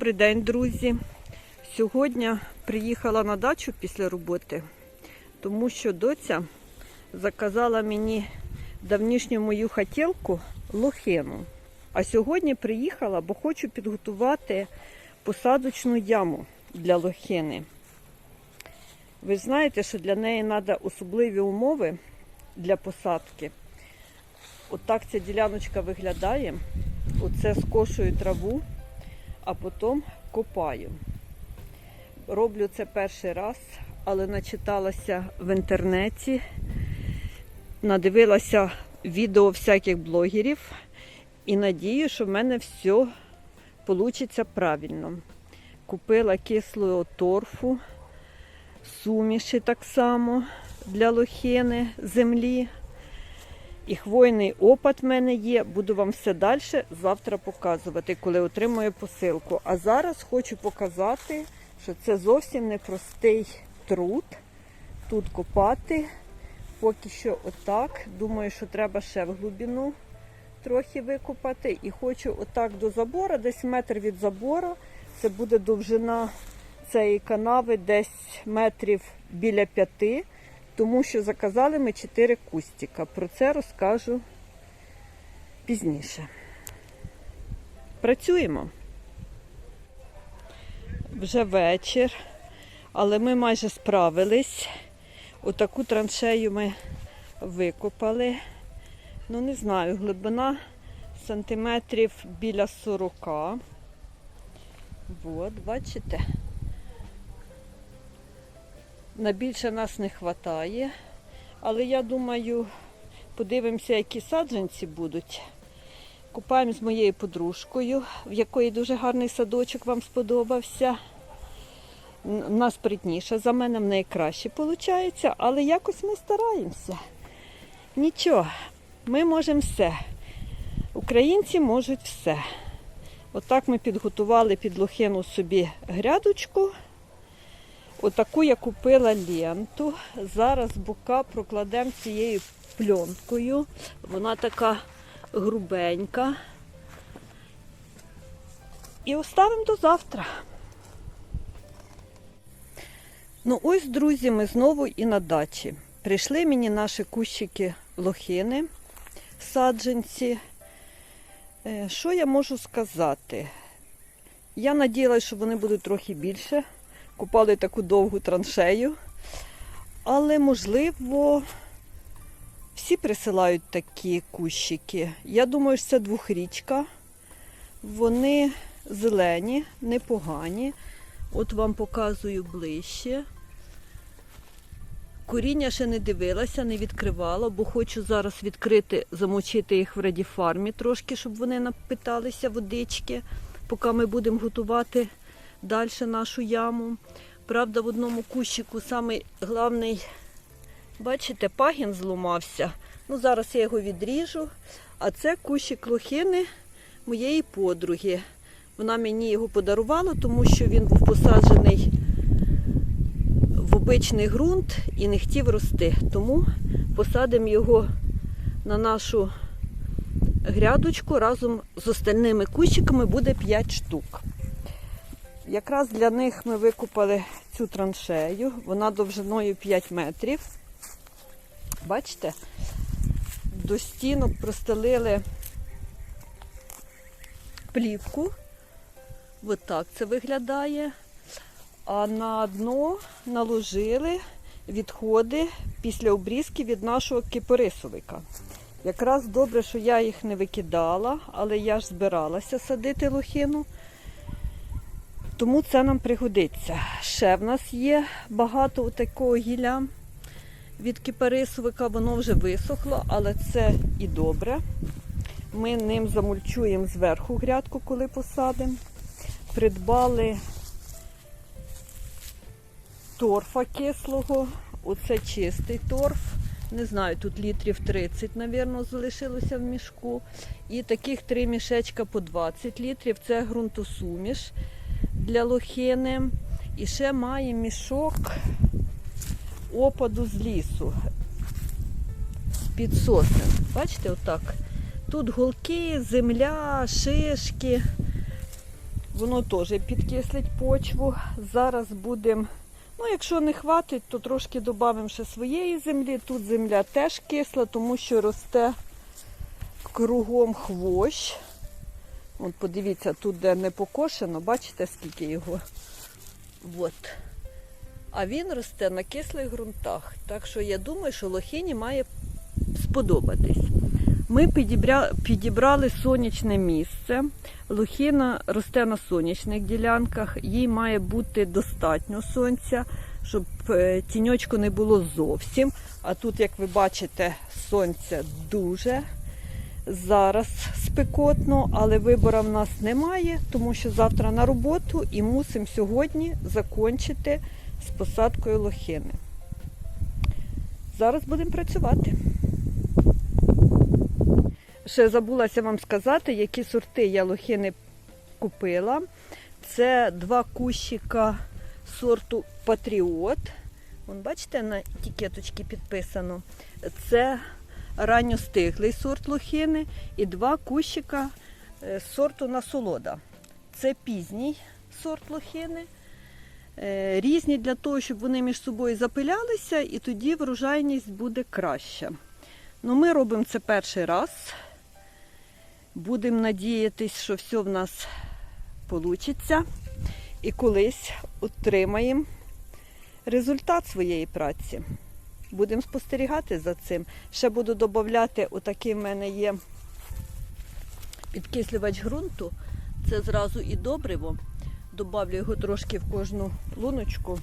Добрий день, друзі. Сьогодні приїхала на дачу після роботи, тому що доця заказала мені давнішню мою хотілку лохину. А сьогодні приїхала, бо хочу підготувати посадочну яму для лохини. Ви знаєте, що для неї треба особливі умови для посадки. Отак ця діляночка виглядає. Оце скошую траву, а потім копаю. Роблю це перший раз, але начиталася в інтернеті, надивилася відео всяких блогерів і надію, що в мене все вийде правильно. Купила кислого торфу, суміші так само для лохини землі. І хвойний опад в мене є. Буду вам все далі завтра показувати, коли отримую посилку. А зараз хочу показати, що це зовсім непростий труд. Тут копати. Поки що отак. Думаю, що треба ще в глибину трохи викопати. І хочу отак до забора, десь метр від забора. Це буде довжина цієї канави, десь метрів біля п'яти тому що заказали ми 4 кустика. Про це розкажу пізніше. Працюємо. Вже вечір, але ми майже справились. Отаку траншею ми викопали. Ну, не знаю, глибина сантиметрів біля 40. От, бачите? На більше нас не вистачає. Але я думаю, подивимося, які саджанці будуть. Купаємо з моєю подружкою, в якої дуже гарний садочок вам сподобався. У нас спритніше, за мене в неї краще виходить, але якось ми стараємося. Нічого, ми можемо все. Українці можуть все. Отак ми підготували під лохину собі грядочку. Отаку я купила ленту. Зараз бока прокладемо цією пленкою. Вона така грубенька. І оставимо до завтра. Ну ось, друзі, ми знову і на дачі. Прийшли мені наші кущики лохини, саджанці. Е, Що я можу сказати? Я надіялася, що вони будуть трохи більше купали таку довгу траншею. Але, можливо, всі присилають такі кущики. Я думаю, що це двохрічка. Вони зелені, непогані. От вам показую ближче. Коріння ще не дивилася, не відкривала, бо хочу зараз відкрити, замочити їх в радіфармі трошки, щоб вони напиталися водички, поки ми будемо готувати далі нашу яму. Правда, в одному кущику самий головний, бачите, пагін зламався. Ну, Зараз я його відріжу. А це кущик лохини моєї подруги. Вона мені його подарувала, тому що він був посаджений в обичний ґрунт і не хотів рости. Тому посадимо його на нашу грядочку разом з остальними кущиками буде 5 штук. Якраз для них ми викопали цю траншею. Вона довжиною 5 метрів. Бачите? До стінок простелили плівку. Ось так це виглядає. А на дно наложили відходи після обрізки від нашого кипарисовика. Якраз добре, що я їх не викидала, але я ж збиралася садити лохину. Тому це нам пригодиться. Ще в нас є багато такого гілля від кипарисовика, воно вже висохло, але це і добре. Ми ним замульчуємо зверху грядку, коли посадимо. Придбали торфа кислого. Оце чистий торф. Не знаю, тут літрів 30, мабуть, залишилося в мішку. І таких три мішечка по 20 літрів. Це ґрунтосуміш для лохини. І ще має мішок опаду з лісу під сосен. Бачите, отак. Тут голки, земля, шишки. Воно теж підкислить почву. Зараз будемо, ну якщо не хватить, то трошки додамо ще своєї землі. Тут земля теж кисла, тому що росте кругом хвощ. От подивіться, тут де не покошено, бачите, скільки його. От. А він росте на кислих ґрунтах. Так що я думаю, що лохині має сподобатись. Ми підібрали сонячне місце. Лохина росте на сонячних ділянках, їй має бути достатньо сонця, щоб е, тіньочку не було зовсім. А тут, як ви бачите, сонця дуже зараз спекотно, але вибору в нас немає, тому що завтра на роботу і мусимо сьогодні закінчити з посадкою лохини. Зараз будемо працювати. Ще забулася вам сказати, які сорти я лохини купила. Це два кущика сорту Патріот. Вон, бачите, на етикеточці підписано. Це ранньостиглий сорт лохини і два кущика е, сорту насолода. Це пізній сорт лохини. Е, Різні для того, щоб вони між собою запилялися, і тоді врожайність буде краща. Ну, ми робимо це перший раз. Будемо надіятись, що все в нас вийде. І колись отримаємо результат своєї праці. Будемо спостерігати за цим. Ще буду додати, отакий в мене є підкислювач ґрунту. Це зразу і добриво. Добавлю його трошки в кожну луночку.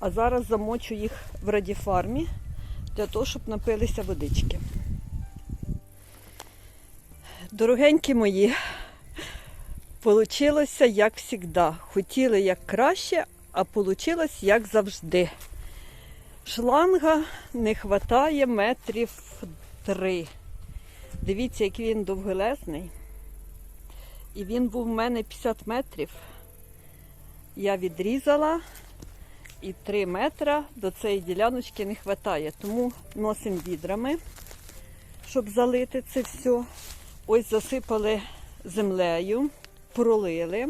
А зараз замочу їх в радіфармі для того, щоб напилися водички. Дорогенькі мої, Получилося як завжди. Хотіли як краще, а вийшло як завжди. Шланга не вистачає метрів три. Дивіться, який він довгелезний. І він був в мене 50 метрів. Я відрізала і 3 метри до цієї діляночки не вистачає. Тому носимо відрами, щоб залити це все. Ось засипали землею, пролили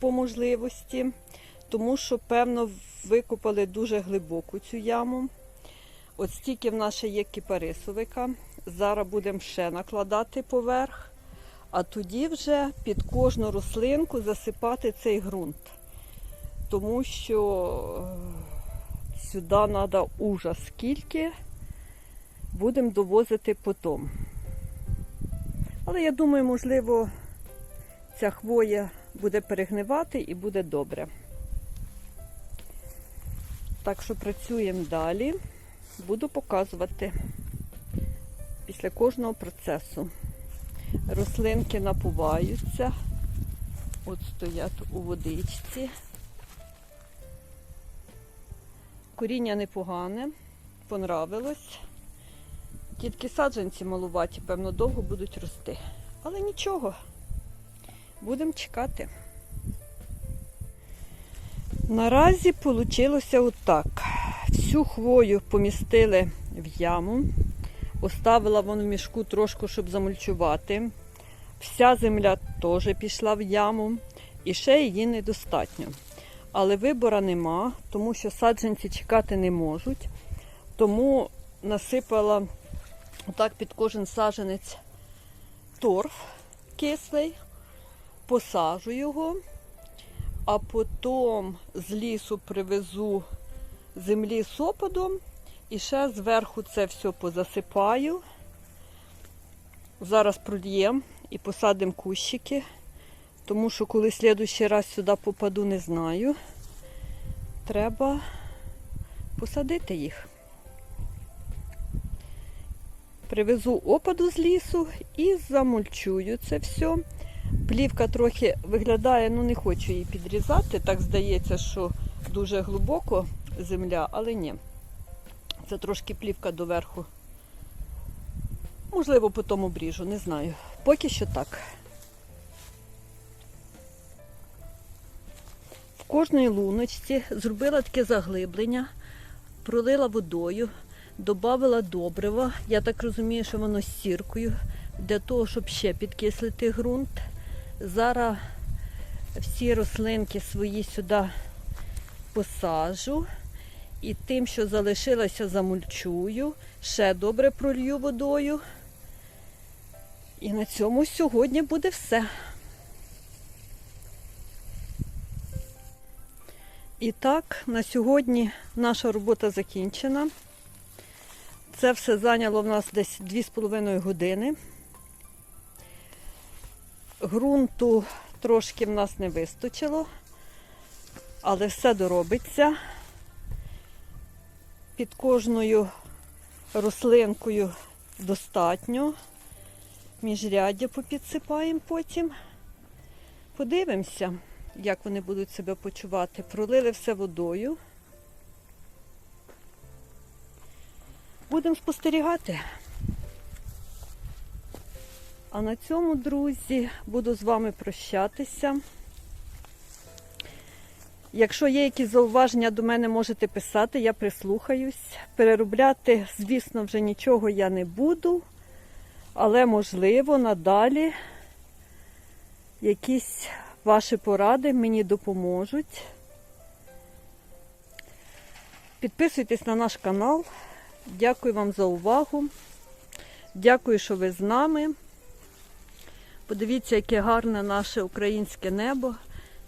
по можливості, тому що, певно, викопали дуже глибоку цю яму. От стільки в нас ще є кипарисовика. Зараз будемо ще накладати поверх, а тоді вже під кожну рослинку засипати цей ґрунт. Тому що е, сюди треба ужас скільки, будемо довозити потом. Але я думаю, можливо, ця хвоя буде перегнивати і буде добре. Так що працюємо далі. Буду показувати після кожного процесу. Рослинки напуваються, от стоять у водичці. Коріння непогане, понравилось. Тільки саджанці малуваті, певно, довго будуть рости. Але нічого, будемо чекати. Наразі вийшло отак. Всю хвою помістили в яму, оставила вон в мішку трошки, щоб замульчувати. Вся земля теж пішла в яму і ще її недостатньо. Але вибора нема, тому що саджанці чекати не можуть. Тому насипала отак під кожен саджанець торф кислий, посажу його, а потім з лісу привезу землі з опадом і ще зверху це все позасипаю. Зараз прольємо і посадимо кущики, тому що коли слідущий раз сюди попаду, не знаю. Треба посадити їх. Привезу опаду з лісу і замульчую це все. Плівка трохи виглядає, ну не хочу її підрізати. Так здається, що дуже глибоко земля, але ні. Це трошки плівка доверху. Можливо, потім обріжу, не знаю. Поки що так. В кожній луночці зробила таке заглиблення, пролила водою, додала добрива. Я так розумію, що воно з сіркою, для того, щоб ще підкислити ґрунт. Зараз всі рослинки свої сюди посажу. І тим, що залишилося, замульчую, ще добре пролью водою. І на цьому сьогодні буде все. І так, на сьогодні наша робота закінчена. Це все зайняло в нас десь 2,5 години. Грунту трошки в нас не вистачило, але все доробиться. Під кожною рослинкою достатньо. Міжряддя попідсипаємо потім. Подивимося, як вони будуть себе почувати. Пролили все водою. Будемо спостерігати. А на цьому, друзі, буду з вами прощатися. Якщо є якісь зауваження до мене, можете писати, я прислухаюсь. Переробляти, звісно, вже нічого я не буду, але можливо надалі якісь ваші поради мені допоможуть. Підписуйтесь на наш канал. Дякую вам за увагу. Дякую, що ви з нами. Подивіться, яке гарне наше українське небо,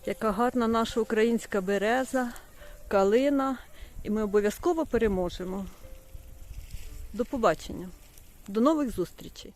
яка гарна наша українська береза, калина. І ми обов'язково переможемо. До побачення. До нових зустрічей!